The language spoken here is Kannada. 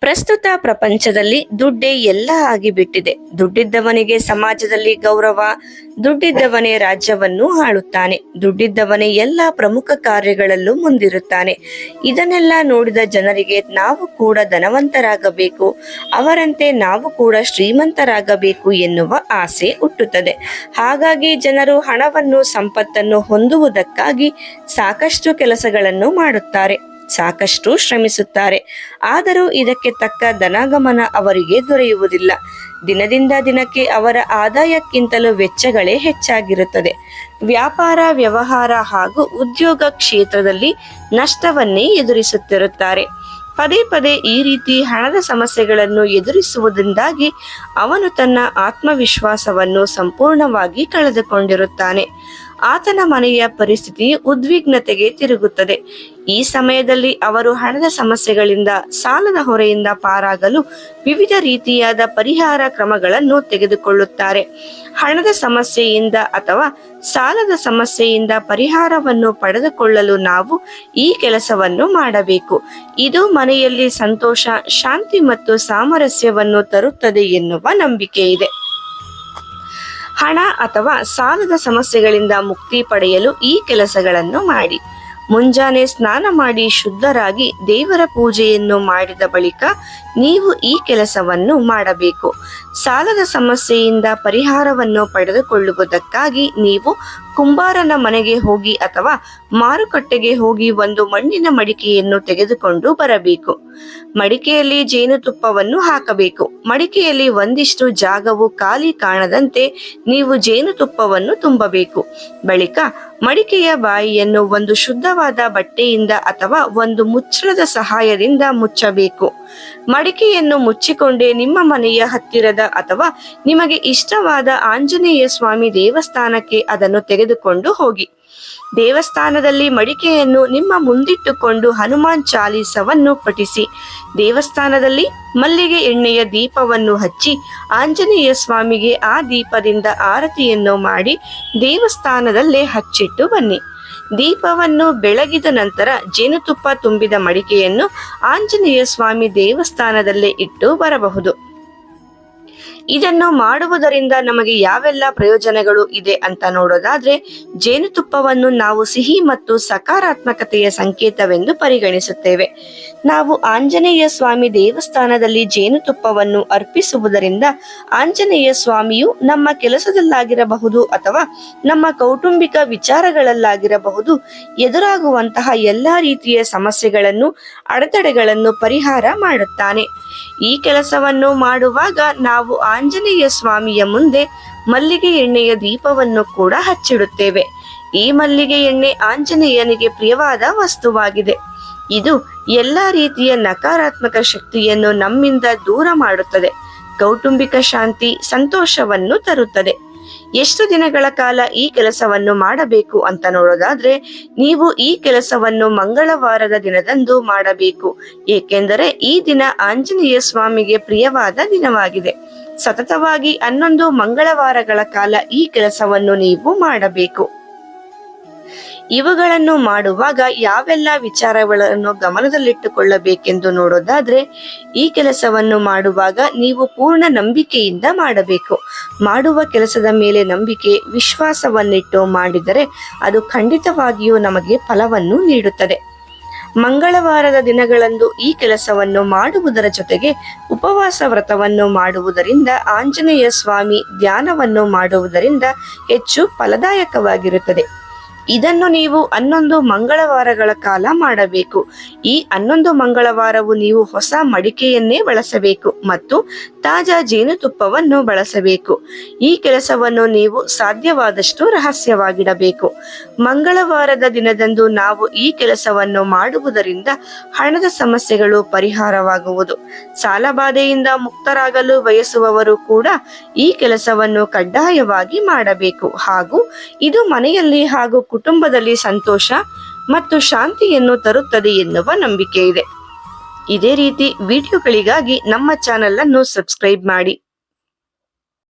ಪ್ರಸ್ತುತ ಪ್ರಪಂಚದಲ್ಲಿ ದುಡ್ಡೇ ಎಲ್ಲ ಆಗಿಬಿಟ್ಟಿದೆ. ದುಡ್ಡಿದ್ದವನಿಗೆ ಸಮಾಜದಲ್ಲಿ ಗೌರವ, ದುಡ್ಡಿದ್ದವನೇ ರಾಜ್ಯವನ್ನು ಆಳುತ್ತಾನೆ. ದುಡ್ಡಿದ್ದವನೇ ಎಲ್ಲ ಪ್ರಮುಖ ಕಾರ್ಯಗಳಲ್ಲೂ ಮುಂದಿರುತ್ತಾನೆ. ಇದನ್ನೆಲ್ಲ ನೋಡಿದ ಜನರಿಗೆ ನಾವು ಕೂಡ ಧನವಂತರಾಗಬೇಕು, ಅವರಂತೆ ನಾವು ಕೂಡ ಶ್ರೀಮಂತರಾಗಬೇಕು ಎನ್ನುವ ಆಸೆ ಹುಟ್ಟುತ್ತದೆ. ಹಾಗಾಗಿ ಜನರು ಹಣವನ್ನು, ಸಂಪತ್ತನ್ನು ಹೊಂದುವುದಕ್ಕಾಗಿ ಸಾಕಷ್ಟು ಕೆಲಸಗಳನ್ನು ಮಾಡುತ್ತಾರೆ. ಸಾಕಷ್ಟು ಶ್ರಮಿಸುತ್ತಾರೆ. ಆದರೂ ಇದಕ್ಕೆ ತಕ್ಕ ಧನಗಮನ ಅವರಿಗೆ ದೊರೆಯುವುದಿಲ್ಲ. ದಿನದಿಂದ ದಿನಕ್ಕೆ ಅವರ ಆದಾಯಕ್ಕಿಂತಲೂ ವೆಚ್ಚಗಳೇ ಹೆಚ್ಚಾಗಿರುತ್ತದೆ. ವ್ಯಾಪಾರ, ವ್ಯವಹಾರ ಹಾಗೂ ಉದ್ಯೋಗ ಕ್ಷೇತ್ರದಲ್ಲಿ ನಷ್ಟವನ್ನೇ ಎದುರಿಸುತ್ತಿರುತ್ತಾರೆ. ಪದೇ ಪದೇ ಈ ರೀತಿ ಹಣದ ಸಮಸ್ಯೆಗಳನ್ನು ಎದುರಿಸುವುದರಿಂದಾಗಿ ಅವನು ತನ್ನ ಆತ್ಮವಿಶ್ವಾಸವನ್ನು ಸಂಪೂರ್ಣವಾಗಿ ಕಳೆದುಕೊಂಡಿರುತ್ತಾನೆ. ಆತನ ಮನೆಯ ಪರಿಸ್ಥಿತಿ ಉದ್ವಿಗ್ನತೆಗೆ ತಿರುಗುತ್ತದೆ. ಈ ಸಮಯದಲ್ಲಿ ಅವರು ಹಣದ ಸಮಸ್ಯೆಗಳಿಂದ ಸಾಲದ ಹೊರೆಯಿಂದ ಪಾರಾಗಲು ವಿವಿಧ ರೀತಿಯಾದ ಪರಿಹಾರ ಕ್ರಮಗಳನ್ನು ತೆಗೆದುಕೊಳ್ಳುತ್ತಾರೆ. ಹಣದ ಸಮಸ್ಯೆಯಿಂದ ಅಥವಾ ಸಾಲದ ಸಮಸ್ಯೆಯಿಂದ ಪರಿಹಾರವನ್ನು ಪಡೆದುಕೊಳ್ಳಲು ನಾವು ಈ ಕೆಲಸವನ್ನು ಮಾಡಬೇಕು. ಇದು ಮನೆಯಲ್ಲಿ ಸಂತೋಷ, ಶಾಂತಿ ಮತ್ತು ಸಾಮರಸ್ಯವನ್ನು ತರುತ್ತದೆ ಎನ್ನುವ ನಂಬಿಕೆ ಇದೆ ಹಣ ಅಥವಾ ಸಾಲದ ಸಮಸ್ಯೆಗಳಿಂದ ಮುಕ್ತಿ ಪಡೆಯಲು ಈ ಕೆಲಸಗಳನ್ನು ಮಾಡಿ. ಮುಂಜಾನೆ ಸ್ನಾನ ಮಾಡಿ ಶುದ್ಧರಾಗಿ ದೇವರ ಪೂಜೆಯನ್ನು ಮಾಡಿದ ಬಳಿಕ ನೀವು ಈ ಕೆಲಸವನ್ನು ಮಾಡಬೇಕು. ಸಾಲದ ಸಮಸ್ಯೆಯಿಂದ ಪರಿಹಾರವನ್ನು ಪಡೆದುಕೊಳ್ಳುವುದಕ್ಕಾಗಿ ನೀವು ಕುಂಬಾರನ ಮನೆಗೆ ಹೋಗಿ ಅಥವಾ ಮಾರುಕಟ್ಟೆಗೆ ಹೋಗಿ ಒಂದು ಮಣ್ಣಿನ ಮಡಿಕೆಯನ್ನು ತೆಗೆದುಕೊಂಡು ಬರಬೇಕು. ಮಡಿಕೆಯಲ್ಲಿ ಜೇನುತುಪ್ಪವನ್ನು ಹಾಕಬೇಕು. ಮಡಿಕೆಯಲ್ಲಿ ಒಂದಿಷ್ಟು ಜಾಗವು ಖಾಲಿ ಕಾಣದಂತೆ ನೀವು ಜೇನುತುಪ್ಪವನ್ನು ತುಂಬಬೇಕು. ಬಳಿಕ ಮಡಿಕೆಯ ಬಾಯಿಯನ್ನು ಒಂದು ಶುದ್ಧವಾದ ಬಟ್ಟೆಯಿಂದ ಅಥವಾ ಒಂದು ಮುಚ್ಚಳದ ಸಹಾಯದಿಂದ ಮುಚ್ಚಬೇಕು. ಮಡಿಕೆಯನ್ನು ಮುಚ್ಚಿಕೊಂಡೇ ನಿಮ್ಮ ಮನೆಯ ಹತ್ತಿರದ ಅಥವಾ ನಿಮಗೆ ಇಷ್ಟವಾದ ಆಂಜನೇಯ ಸ್ವಾಮಿ ದೇವಸ್ಥಾನಕ್ಕೆ ಅದನ್ನು ತೆಗೆದುಕೊಂಡು ಹೋಗಿ. ದೇವಸ್ಥಾನದಲ್ಲಿ ಮಡಿಕೆಯನ್ನು ನಿಮ್ಮ ಮುಂದಿಟ್ಟುಕೊಂಡು ಹನುಮಾನ್ ಚಾಲೀಸವನ್ನು ಪಠಿಸಿ. ದೇವಸ್ಥಾನದಲ್ಲಿ ಮಲ್ಲಿಗೆ ಎಣ್ಣೆಯ ದೀಪವನ್ನು ಹಚ್ಚಿ ಆಂಜನೇಯ ಸ್ವಾಮಿಗೆ ಆ ದೀಪದಿಂದ ಆರತಿಯನ್ನು ಮಾಡಿ ದೇವಸ್ಥಾನದಲ್ಲೇ ಹಚ್ಚಿಟ್ಟು ಬನ್ನಿ. ದೀಪವನ್ನು ಬೆಳಗಿದ ನಂತರ ಜೇನುತುಪ್ಪ ತುಂಬಿದ ಮಡಿಕೆಯನ್ನು ಆಂಜನೇಯ ಸ್ವಾಮಿ ದೇವಸ್ಥಾನದಲ್ಲೇ ಇಟ್ಟು ಬರಬಹುದು. ಇದನ್ನು ಮಾಡುವುದರಿಂದ ನಮಗೆ ಯಾವೆಲ್ಲ ಪ್ರಯೋಜನಗಳು ಇದೆ ಅಂತ ನೋಡೋದಾದ್ರೆ ಜೇನುತುಪ್ಪವನ್ನು ನಾವು ಸಿಹಿ ಮತ್ತು ಸಕಾರಾತ್ಮಕತೆಯ ಸಂಕೇತವೆಂದು ಪರಿಗಣಿಸುತ್ತೇವೆ. ನಾವು ಆಂಜನೇಯ ಸ್ವಾಮಿ ದೇವಸ್ಥಾನದಲ್ಲಿ ಜೇನುತುಪ್ಪವನ್ನು ಅರ್ಪಿಸುವುದರಿಂದ ಆಂಜನೇಯ ಸ್ವಾಮಿಯು ನಮ್ಮ ಕೆಲಸದಲ್ಲಾಗಿರಬಹುದು ಅಥವಾ ನಮ್ಮ ಕೌಟುಂಬಿಕ ವಿಚಾರಗಳಲ್ಲಾಗಿರಬಹುದು ಎದುರಾಗುವಂತಹ ಎಲ್ಲಾ ರೀತಿಯ ಸಮಸ್ಯೆಗಳನ್ನು, ಅಡೆತಡೆಗಳನ್ನು ಪರಿಹಾರ ಮಾಡುತ್ತಾನೆ. ಈ ಕೆಲಸವನ್ನು ಮಾಡುವಾಗ ನಾವು ಆಂಜನೇಯ ಸ್ವಾಮಿಯ ಮುಂದೆ ಮಲ್ಲಿಗೆ ಎಣ್ಣೆಯ ದೀಪವನ್ನು ಕೂಡ ಹಚ್ಚಿಡುತ್ತೇವೆ. ಈ ಮಲ್ಲಿಗೆ ಎಣ್ಣೆ ಆಂಜನೇಯನಿಗೆ ಪ್ರಿಯವಾದ ವಸ್ತುವಾಗಿದೆ. ಇದು ಎಲ್ಲ ರೀತಿಯ ನಕಾರಾತ್ಮಕ ಶಕ್ತಿಯನ್ನು ನಮ್ಮಿಂದ ದೂರ ಮಾಡುತ್ತದೆ. ಕೌಟುಂಬಿಕ ಶಾಂತಿ ಸಂತೋಷವನ್ನು ತರುತ್ತದೆ. ಎಷ್ಟು ದಿನಗಳ ಕಾಲ ಈ ಕೆಲಸವನ್ನು ಮಾಡಬೇಕು ಅಂತ ನೋಡೋದಾದ್ರೆ, ನೀವು ಈ ಕೆಲಸವನ್ನು ಮಂಗಳವಾರದ ದಿನದಂದು ಮಾಡಬೇಕು. ಏಕೆಂದರೆ ಈ ದಿನ ಆಂಜನೇಯ ಸ್ವಾಮಿಗೆ ಪ್ರಿಯವಾದ ದಿನವಾಗಿದೆ. ಸತತವಾಗಿ ಹನ್ನೊಂದು ಮಂಗಳವಾರಗಳ ಕಾಲ ಈ ಕೆಲಸವನ್ನು ನೀವು ಮಾಡಬೇಕು. ಇವುಗಳನ್ನು ಮಾಡುವಾಗ ಯಾವೆಲ್ಲ ವಿಚಾರಗಳನ್ನು ಗಮನದಲ್ಲಿಟ್ಟುಕೊಳ್ಳಬೇಕೆಂದು ನೋಡೋದಾದ್ರೆ, ಈ ಕೆಲಸವನ್ನು ಮಾಡುವಾಗ ನೀವು ಪೂರ್ಣ ನಂಬಿಕೆಯಿಂದ ಮಾಡಬೇಕು. ಮಾಡುವ ಕೆಲಸದ ಮೇಲೆ ನಂಬಿಕೆ, ವಿಶ್ವಾಸವನ್ನಿಟ್ಟು ಮಾಡಿದರೆ ಅದು ಖಂಡಿತವಾಗಿಯೂ ನಮಗೆ ಫಲವನ್ನು ನೀಡುತ್ತದೆ. ಮಂಗಳವಾರದ ದಿನಗಳಂದು ಈ ಕೆಲಸವನ್ನು ಮಾಡುವುದರ ಜೊತೆಗೆ ಉಪವಾಸ ವ್ರತವನ್ನು ಮಾಡುವುದರಿಂದ ಆಂಜನೇಯ ಸ್ವಾಮಿ ಧ್ಯಾನವನ್ನು ಮಾಡುವುದರಿಂದ ಹೆಚ್ಚು ಫಲದಾಯಕವಾಗಿರುತ್ತದೆ. ಇದನ್ನು ನೀವು ಹನ್ನೊಂದು ಮಂಗಳವಾರಗಳ ಕಾಲ ಮಾಡಬೇಕು. ಈ ಹನ್ನೊಂದು ಮಂಗಳವಾರವು ನೀವು ಹೊಸ ಮಡಿಕೆಯನ್ನೇ ಬಳಸಬೇಕು ಮತ್ತು ತಾಜಾ ಜೇನುತುಪ್ಪವನ್ನು ಬಳಸಬೇಕು. ಈ ಕೆಲಸವನ್ನು ನೀವು ಸಾಧ್ಯವಾದಷ್ಟು ರಹಸ್ಯವಾಗಿಡಬೇಕು. ಮಂಗಳವಾರದ ದಿನದಂದು ನಾವು ಈ ಕೆಲಸವನ್ನು ಮಾಡುವುದರಿಂದ ಹಣದ ಸಮಸ್ಯೆಗಳು ಪರಿಹಾರವಾಗುವುದು. ಸಾಲಬಾಧೆಯಿಂದ ಮುಕ್ತರಾಗಲು ಬಯಸುವವರು ಕೂಡ ಈ ಕೆಲಸವನ್ನು ಕಡ್ಡಾಯವಾಗಿ ಮಾಡಬೇಕು. ಹಾಗೂ ಇದು ಮನೆಯಲ್ಲಿ ಹಾಗೂ ಕುಟುಂಬದಲ್ಲಿ ಸಂತೋಷ ಮತ್ತು ಶಾಂತಿಯನ್ನು ತರುತ್ತದೆ ಎನ್ನುವ ನಂಬಿಕೆ ಇದೆ. ಇದೇ ರೀತಿ ವಿಡಿಯೋಗಳಿಗಾಗಿ ನಮ್ಮ ಚಾನೆಲ್ ಅನ್ನು ಸಬ್ಸ್ಕ್ರೈಬ್ ಮಾಡಿ.